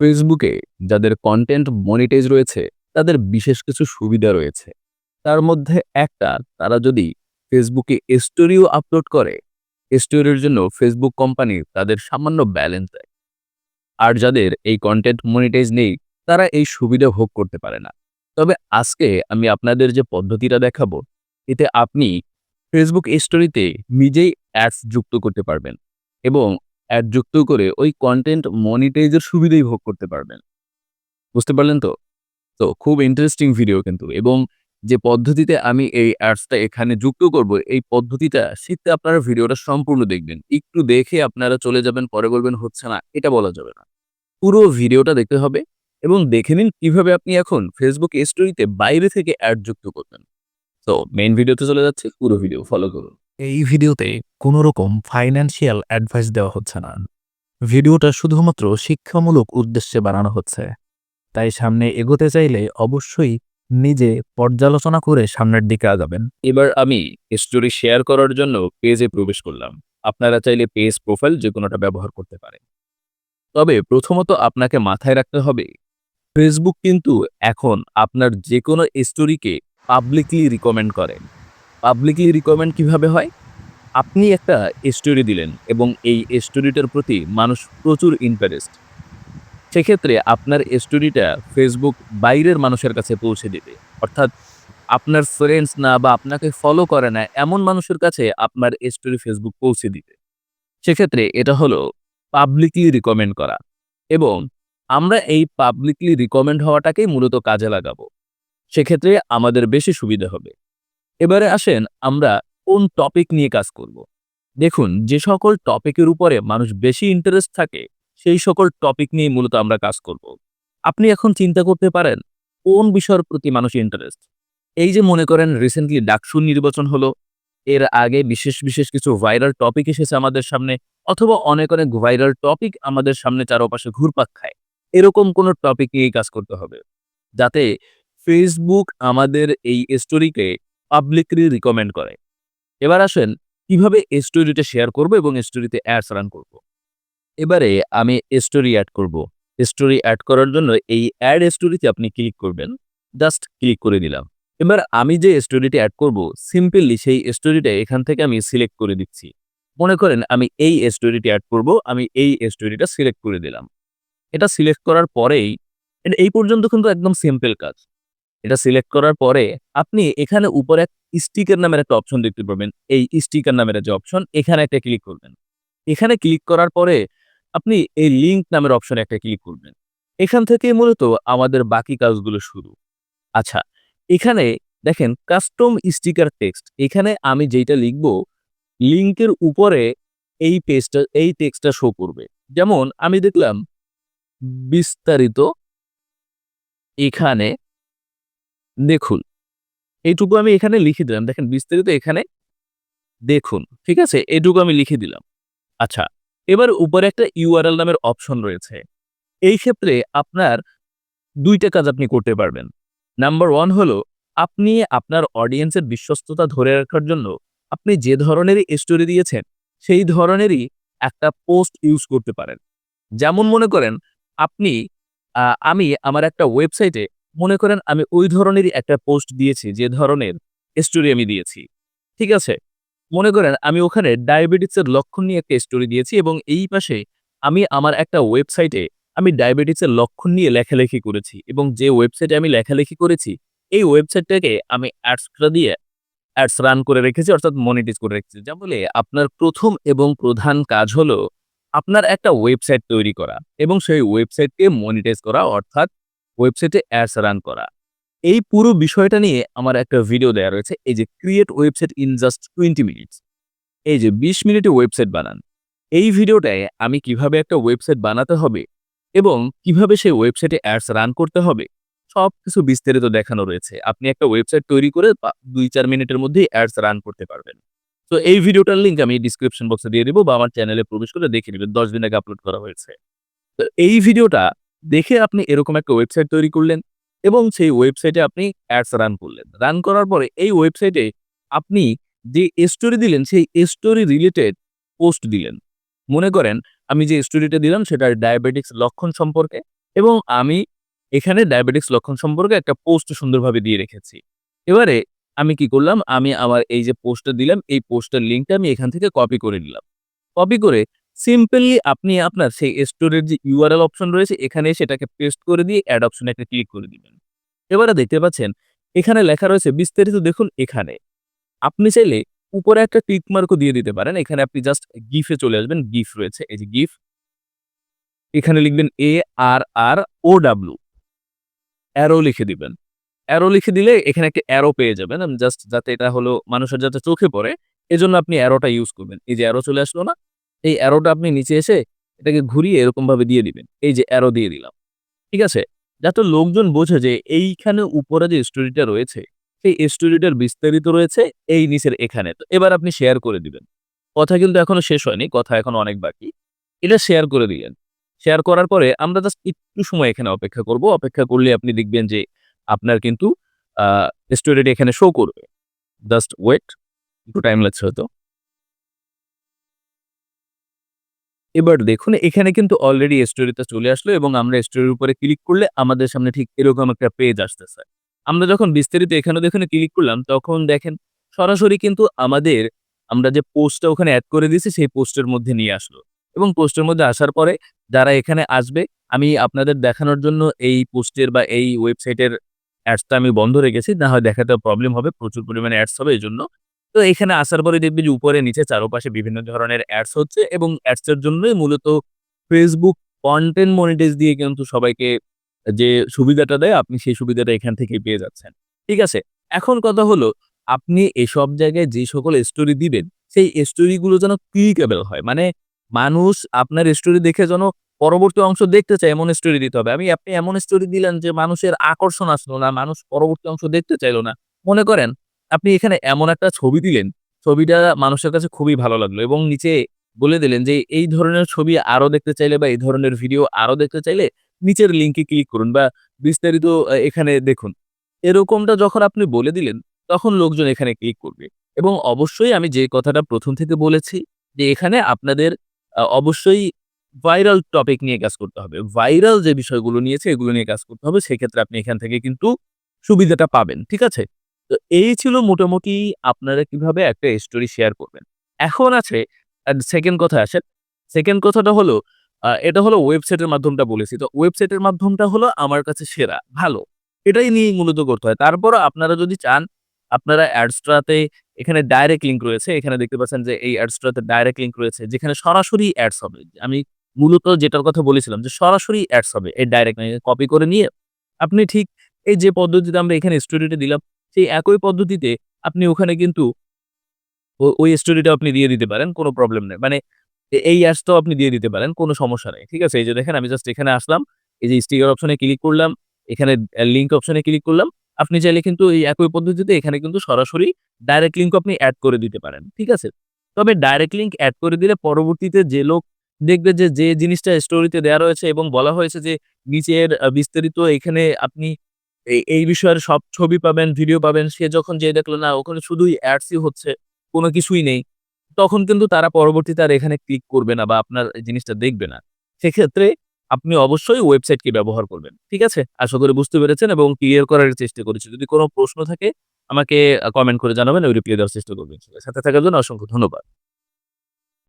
ফেসবুকে যাদের content monetize রয়েছে, তাদের বিশেষ কিছু সুবিধা রয়েছে। তার মধ্যে একটা, তারা যদি ফেসবুকে স্টোরিও আপলোড করে স্টোরির জন্য ফেসবুক কোম্পানি তাদের সামান্য ব্যালেন্স দেয়। আর যাদের এই কন্টেন্ট মনিটাইজ নেই, তারা এই সুবিধা ভোগ করতে পারে না। তবে আজকে আমি আপনাদের যে পদ্ধতিটা দেখাবো, এতে আপনি ফেসবুক স্টোরিতে নিজেই অ্যাডস যুক্ত করতে পারবেন এবং অ্যাড যুক্ত করে ওই কন্টেন্ট মনিটাইজের সুবিধাই ভোগ করতে পারবেন। বুঝতে পারলেন তো? তো খুব ইন্টারেস্টিং ভিডিও কিন্তু এবং যে পদ্ধতিতে আমি এই অ্যাডসটা এখানে যুক্ত করব, এই পদ্ধতিটা শিখতে আপনারা ভিডিওটা সম্পূর্ণ দেখবেন। একটু দেখে আপনারা চলে যাবেন, পরে বলবেন, হচ্ছে না, এটা বলা যাবে না। পুরো ভিডিওটা দেখতে হবে এবং দেখে নিন কীভাবে আপনি এখন ফেসবুক স্টোরিতে বাইরে থেকে অ্যাড যুক্ত করবেন। তো মেইন ভিডিওতে চলে যাচ্ছে, পুরো ভিডিও ফলো করুন। এই ভিডিওতে কোনো রকম ফাইন্যান্সিয়াল অ্যাডভাইস দেওয়া হচ্ছে না। ভিডিওটা শুধুমাত্র শিক্ষামূলক উদ্দেশ্যে বানানো হচ্ছে। তাই সামনে এগোতে চাইলে অবশ্যই নিজে পর্যালোচনা করে সামনের দিকে আগাবেন। এবার আমি স্টোরি শেয়ার করার জন্য পেজে প্রবেশ করলাম। আপনারা চাইলে পেজ প্রোফাইল যে কোনোটা ব্যবহার করতে পারেন। তবে প্রথমত আপনাকে মাথায় রাখতে হবে ফেসবুক কিন্তু এখন আপনার যে কোনো স্টোরিকে পাবলিকলি রিকমেন্ড করেন। পাবলিকলি রিকমেন্ড কীভাবে হয়? আপনি একটা স্টোরি দিলেন এবং এই স্টোরিটার প্রতি মানুষ প্রচুর ইন্টারেস্ট সেক্ষেত্রে আপনার স্টোরিটা ফেসবুক বাইরের মানুষের কাছে পৌঁছে দিবে। অর্থাৎ আপনার ফ্রেন্ডস না বা আপনাকে ফলো করে না, এমন মানুষের কাছে আপনার স্টোরি ফেসবুক পৌঁছে দিবে। সেক্ষেত্রে এটা হলো পাবলিকলি রিকমেন্ড করা এবং আমরা এই পাবলিকলি রিকমেন্ড হওয়াটাকেই মূলত কাজে লাগাবো। সেক্ষেত্রে আমাদের বেশি সুবিধা হবে। এবারে আসেন আমরা কোন টপিক নিয়ে কাজ করব। দেখুন, যে সকল টপিকের উপরে মানুষ বেশি ইন্টারেস্ট থাকে, সেই সকল টপিক নিয়ে মূলত আমরা কাজ করব। আপনি এখন চিন্তা করতে পারেন, কোন বিষয়ের প্রতি মানুষ ইন্টারেস্ট এই যে মনে করেন রিসেন্টলি ডাকসুর নির্বাচন হলো, এর আগে বিশেষ বিশেষ কিছু ভাইরাল টপিক এসেছে আমাদের সামনে, অথবা অনেক অনেক ভাইরাল টপিক আমাদের সামনে চারপাশে ঘুরপাক খায়। এরকম কোনো টপিক নিয়েই কাজ করতে হবে। যাতে ফেসবুক আমাদের এই স্টোরিকে পাবলিকলি রিকমেন্ড করে। এবার আসেন, কীভাবে স্টোরিটা শেয়ার করব এবং স্টোরিতে অ্যাডস রান করব? এবারে আমি স্টোরি অ্যাড করব। স্টোরি অ্যাড করার জন্য এই অ্যাড স্টোরিতে আপনি ক্লিক করবেন জাস্ট ক্লিক করে দিলাম এবার আমি যে স্টোরিটি অ্যাড করব সিম্পলি সেই স্টোরিটা এখান থেকে আমি সিলেক্ট করে দিচ্ছি। মনে করেন আমি এই স্টোরিটি অ্যাড করব, আমি এই স্টোরিটা সিলেক্ট করে দিলাম। এটা সিলেক্ট করার পরেই, এই পর্যন্ত কিন্তু একদম সিম্পল কাজ। এটা সিলেক্ট করার পরে আপনি এখানে উপরে স্টিকার নামের একটা অপশন দেখতে পাবেন এই স্টিকার নামের যে অপশন এখানে একটা ক্লিক করবেন। এখানে ক্লিক করার পরে আপনি এই লিঙ্ক নামের অপশনে একটা ক্লিক করবেন। এখান থেকে মূলত আমাদের বাকি কাজগুলো শুরু। আচ্ছা এখানে দেখেন কাস্টম স্টিকার টেক্সট এখানে আমি যেটা লিখব লিঙ্কের উপরে এই পেজটা এই টেক্সটটা শো করবে। যেমন আমি দেখলাম, বিস্তারিত এখানে দেখুন। এইটুকু আমি এখানে লিখে দিলাম। দেখেন, বিস্তারিত এখানে দেখুন, ঠিক আছে? এটুকু আমি লিখে দিলাম। আচ্ছা এবার উপরে একটা ইউআরএল নামের অপশন রয়েছে। এই ক্ষেত্রে আপনার দুইটা কাজ আপনি করতে পারবেন। নাম্বার ওয়ান হলো, আপনি আপনার অডিয়েন্সের বিশ্বস্ততা ধরে রাখার জন্য আপনি যে ধরনেরই স্টোরি দিয়েছেন, সেই ধরনেরই একটা পোস্ট ইউজ করতে পারেন। যেমন মনে করেন, আপনি আমি আমার একটা ওয়েবসাইটে মনে করেন আমি ওই ধরনেরই একটা পোস্ট দিয়েছি, যে ধরনের স্টোরি আমি দিয়েছি। ঠিক আছে? মনে করেন আমি ওখানে ডায়াবেটিসের লক্ষণ নিয়ে একটা স্টোরি দিয়েছি এবং এই পাশে আমি আমার একটা ওয়েবসাইটে আমি ডায়াবেটিসের লক্ষণ নিয়ে লেখালেখি করেছি এবং যে ওয়েবসাইটে আমি লেখালেখি করেছি, এই ওয়েবসাইটটাকে আমি অ্যাডসটা দিয়ে অ্যাডস রান করে রেখেছি, অর্থাৎ মনিটাইজ করে রেখেছি। যা বলে আপনার প্রথম এবং প্রধান কাজ হলো আপনার একটা ওয়েবসাইট তৈরি করা এবং সেই ওয়েবসাইটকে মনিটাইজ করা, অর্থাৎ ওয়েবসাইটে অ্যাডস রান করা। এই পুরো বিষয়টা নিয়ে আমার একটা ভিডিও দেওয়া রয়েছে, এই যে create website in just twenty minutes এই যে বিশ মিনিটে ওয়েবসাইট বানান। এই ভিডিওটায় আমি কীভাবে একটা ওয়েবসাইট বানাতে হবে এবং কীভাবে সেই ওয়েবসাইটে অ্যাডস রান করতে হবে সব কিছু বিস্তারিত দেখানো রয়েছে। আপনি একটা ওয়েবসাইট তৈরি করে দুই চার মিনিটের মধ্যেই অ্যাডস রান করতে পারবেন। তো এই ভিডিওটার লিঙ্ক আমি ডিসক্রিপশন বক্সে দিয়ে দিব বা আমার চ্যানেলে প্রবেশ করে দেখে নেবেন, দশ দিন আগে আপলোড করা হয়েছে। তো এই ভিডিওটা দেখে আপনি এরকম একটা ওয়েবসাইট তৈরি করলেন এবং সেই ওয়েবসাইটে আপনি অ্যাডস রান করলেন রান করার পরে এই ওয়েবসাইটে আপনি যে স্টোরি দিলেন সেই স্টোরি রিলেটেড পোস্ট দিলেন মনে করেন আমি যে স্টোরিটা দিলাম সেটা ডায়াবেটিক্স লক্ষণ সম্পর্কে এবং আমি এখানে ডায়াবেটিক্স লক্ষণ সম্পর্কে একটা পোস্ট সুন্দরভাবে দিয়ে রেখেছি। এবারে আমি কি করলাম? আমি আমার এই যে পোস্টটা দিলাম, এই পোস্টের লিঙ্কটা আমি এখান থেকে কপি করে নিলাম। কপি করে সিম্পলি আপনি আপনার সেই স্টোরের যে ইউআরএল অপশন রয়েছে, এখানে সেটাকে পেস্ট করে দিয়ে অ্যাড অপশনে একটা ক্লিক করে দিবেন। এবারে দেখতে পাচ্ছেন, এখানে লেখা রয়েছে, বিস্তারিত দেখুন এখানে। আপনি চাইলে উপরে একটা টিক মার্কও দিয়ে দিতে পারেন। এখানে আপনি জাস্ট গিফে চলে আসবেন। গিফ রয়েছে, এই যে গিফ। এখানে লিখবেন এ আর আর ও ডাব্লু। অ্যারো লিখে দিবেন। অ্যারো লিখে দিলে এখানে একটা অ্যারো পেয়ে যাবেন। জাস্ট যাতে এটা হলো মানুষের যাতে চোখে পড়ে, এজন্য আপনি অ্যারোটা ইউজ করবেন। এই যে অ্যারো চলে আসলো না? এই অ্যারোটা আপনি নিচে এসে এটাকে ঘুরিয়ে এরকমভাবে দিয়ে দিবেন। এই যে অ্যারো দিয়ে দিলাম। ঠিক আছে? যাতে লোকজন বোঝে যে এইখানে উপরে যে স্টোরিটা রয়েছে, সেই স্টোরিটার বিস্তারিত রয়েছে এই নিচের এখানে। তো এবার আপনি শেয়ার করে দিবেন। কথা কিন্তু এখনও শেষ হয়নি। কথা এখনও অনেক বাকি। এটা শেয়ার করে দিলেন। শেয়ার করার পরে আমরা জাস্ট একটু সময় এখানে অপেক্ষা করব। অপেক্ষা করলে আপনি দেখবেন যে আপনার কিন্তু স্টোরিটা এখানে শো করবে। Just wait. একটু টাইম লাগছে হয়তো। এবার দেখুন, এখানে কিন্তু অলরেডি স্টোরিটা চলে আসলো এবং আমরা স্টোরির উপরে ক্লিক করলে আমাদের সামনে ঠিক এরকম একটা পেজ আসতেছে। আমরা যখন বিস্তারিত এখানে দেখুন ক্লিক করলাম, তখন দেখেন সরাসরি কিন্তু আমাদের, আমরা যে পোস্টটা ওখানে অ্যাড করে দিয়েছি, সেই পোস্টের মধ্যে নিয়ে আসলো। এবং পোস্টের মধ্যে আসার পরে যারা এখানে আসবে, আমি আপনাদের দেখানোর জন্য এই পোস্টের বা এই ওয়েবসাইটের অ্যাডসটা আমি বন্ধ রেখেছি। না হয় দেখাতে প্রবলেম হবে। প্রচুর পরিমাণে অ্যাডস হবে, এজন্য। তো এখানে আসার পরে দেখবেন যে উপরে নিচে চারপাশে বিভিন্ন ধরনের অ্যাডস হচ্ছে এবং অ্যাডস এর জন্যই মূলত ফেসবুক কন্টেন্ট মনিটাইজ দিয়ে কিন্তু সবাইকে যে সুবিধাটা দেয় আপনি সেই সুবিধাটা এখান থেকে পেয়ে যাচ্ছেন। ঠিক আছে? এখন কথা হলো আপনি এসব জায়গায় যে সকল স্টোরি দিবেন সেই স্টোরি গুলো যেন ক্লিকেবল হয়। মানে মানুষ আপনার স্টোরি দেখে যেন পরবর্তী অংশ দেখতে চায় এমন স্টোরি দিতে হবে। আমি আপনি এমন স্টোরি দিলেন যে মানুষের আকর্ষণ আসলো না, মানুষ পরবর্তী অংশ দেখতে চাইলো না। মনে করেন আপনি এখানে এমন একটা ছবি দিলেন, ছবিটা মানুষের কাছে খুবই ভালো লাগল এবং নিচে বলে দিলেন যে এই ধরনের ছবি আরও দেখতে চাইলে বা এই ধরনের ভিডিও আরও দেখতে চাইলে নিচের লিঙ্কে ক্লিক করুন বা বিস্তারিত এখানে দেখুন। এরকমটা যখন আপনি বলে দিলেন তখন লোকজন এখানে ক্লিক করবে এবং অবশ্যই আমি যে কথাটা প্রথম থেকে বলেছি যে এখানে আপনাদের অবশ্যই ভাইরাল টপিক নিয়ে কাজ করতে হবে। ভাইরাল যে বিষয়গুলো নিয়েছে এগুলো নিয়ে কাজ করতে হবে। সেক্ষেত্রে আপনি এখান থেকে কিন্তু সুবিধাটা পাবেন। ঠিক আছে? তো এই ছিল মোটামুটি আপনারা কীভাবে একটা স্টোরি শেয়ার করবেন। এখন আছে সেকেন্ড কথা আসেন। সেকেন্ড কথাটা হলো এটা হলো ওয়েবসাইটের মাধ্যমটা বলেছি। তো ওয়েবসাইটের মাধ্যমটা হলো আমার কাছে সেরা, ভালো। এটাই নিয়ে মূলত করতে হয়। তারপর আপনারা যদি চান আপনারা অ্যাডসটাতে এখানে ডাইরেক্ট লিঙ্ক রয়েছে। এখানে দেখতে পাচ্ছেন যে এই অ্যাডসটাতে ডাইরেক্ট লিঙ্ক রয়েছে যেখানে সরাসরি অ্যাডস হবে। আমি মূলত যেটার কথা বলেছিলাম যে সরাসরি অ্যাডস হবে। এই ডাইরেক্ট কপি করে নিয়ে আপনি ঠিক এই যে পদ্ধতিতে আমরা এখানে স্টোরিটা দিলাম সেই একই পদ্ধতিতে আপনি ওখানে কিন্তু ওই স্টোরিটা আপনি দিয়ে দিতে পারেন। কোনো প্রবলেম নেই। মানে এই অ্যাডসটাও আপনি দিয়ে দিতে পারেন। কোনো সমস্যা নেই। ঠিক আছে? এই যে দেখেন আমি জাস্ট এখানে আসলাম। এই যে স্টিকার অপশনে ক্লিক করলাম। এখানে লিঙ্ক অপশনে ক্লিক করলাম। আপনি চাইলে কিন্তু এই একই পদ্ধতিতে এখানে কিন্তু সরাসরি ডাইরেক্ট লিঙ্কও আপনি অ্যাড করে দিতে পারেন। ঠিক আছে? তবে ডাইরেক্ট লিঙ্ক অ্যাড করে দিলে পরবর্তীতে যে লোক দেখবে যে, যে জিনিসটা স্টোরিতে দেওয়া রয়েছে এবং বলা হয়েছে যে নিচের বিস্তারিত এখানে আপনি এই, বিষয়ের সব ছবি পাবেন, ভিডিও পাবেন। সে যখন যেয়ে দেখল না ওখানে শুধুই অ্যাডসই হচ্ছে, কোনো কিছুই নেই। তখন কিন্তু তারা পরবর্তীতে আর এখানে ক্লিক করবে না বা আপনার জিনিসটা দেখবে না। সেক্ষেত্রে আপনি অবশ্যই ওয়েবসাইটকে ব্যবহার করবেন। ঠিক আছে? আশা করি বুঝতে পেরেছেন এবং ক্লিয়ার করার চেষ্টা করেছি। যদি কোনো প্রশ্ন থাকে আমাকে কমেন্ট করে জানাবেন ওই রিপ্লাই দেওয়ার চেষ্টা করবেন সাথে থাকার জন্য অসংখ্য ধন্যবাদ।